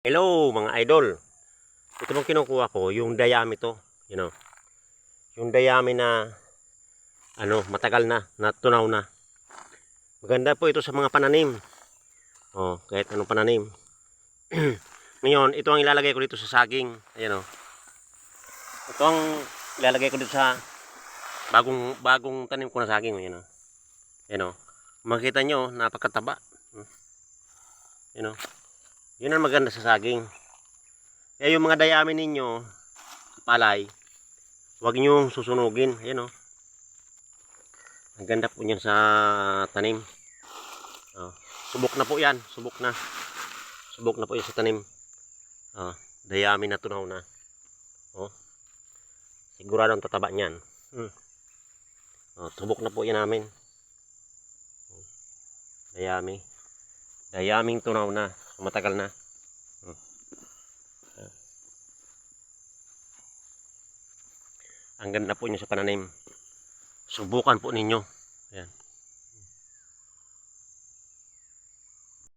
Hello mga idol. Ito nung kinukuha ko, yung dayami to. You know. Yung dayami na ano, matagal na, natunaw na. Maganda po ito sa mga pananim. Oh, kahit anong pananim. Ngayon, ito ang ilalagay ko dito sa saging. Ayan oh. Ito ang ilalagay ko dito sa bagong bagong tanim ko na saging. Ayan oh. Ayan oh. Makita nyo, napakataba. Hmm. Ayan oh. Yun ang maganda sa saging. Kaya yung mga dayami ninyo, palay, huwag nyo susunugin. Ayan o. Ang ganda po niyan sa tanim. Oh, subok na po yan. Subok na. Subok na po yan sa tanim. Oh, dayami na tunaw na. Oh. Sigurado ang tataba niyan. Hmm. Oh, subok na po yan namin. Oh, Dayami. Dayaming tunaw na. Matagal na. Hmm. Ang ganda po niyo sa pananim. Subukan po ninyo. Ayan.